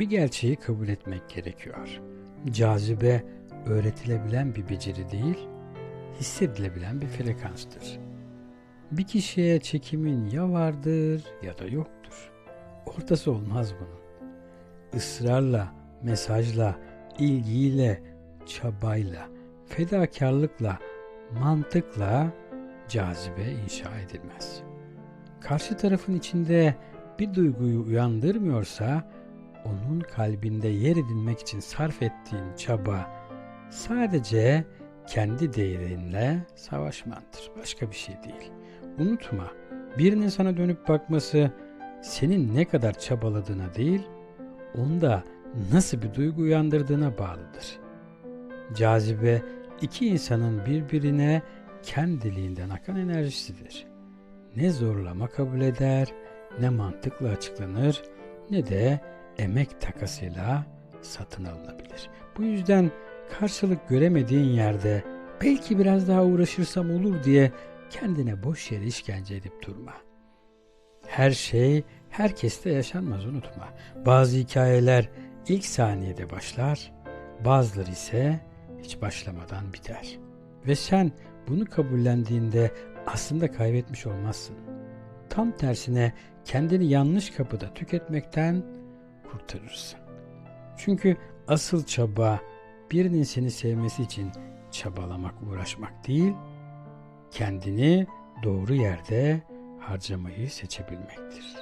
bir gerçeği kabul etmek gerekiyor. Cazibe öğretilebilen bir beceri değil, hissedilebilen bir frekanstır. Bir kişiye çekimin ya vardır ya da yoktur. Ortası olmaz bunun. Israrla, mesajla, ilgiyle, çabayla, fedakarlıkla, mantıkla cazibe inşa edilmez. Karşı tarafın içinde bir duyguyu uyandırmıyorsa onun kalbinde yer edinmek için sarf ettiğin çaba sadece kendi değerinle savaşmandır. Başka bir şey değil. Unutma, birinin sana dönüp bakması senin ne kadar çabaladığına değil, onda nasıl bir duygu uyandırdığına bağlıdır. Cazibe iki insanın birbirine kendiliğinden akan enerjisidir. Ne zorlama kabul eder, ne mantıkla açıklanır, ne de emek takasıyla satın alınabilir. Bu yüzden karşılık göremediğin yerde belki biraz daha uğraşırsam olur diye kendine boş yere işkence edip durma. Her şey herkeste yaşanmaz unutma. Bazı hikayeler ilk saniyede başlar, bazıları ise hiç başlamadan biter. Ve sen bunu kabullendiğinde aslında kaybetmiş olmazsın. Tam tersine kendini yanlış kapıda tüketmekten kurtarırsın. Çünkü asıl çaba birinin seni sevmesi için çabalamak, uğraşmak değil, kendini doğru yerde harcamayı seçebilmektir.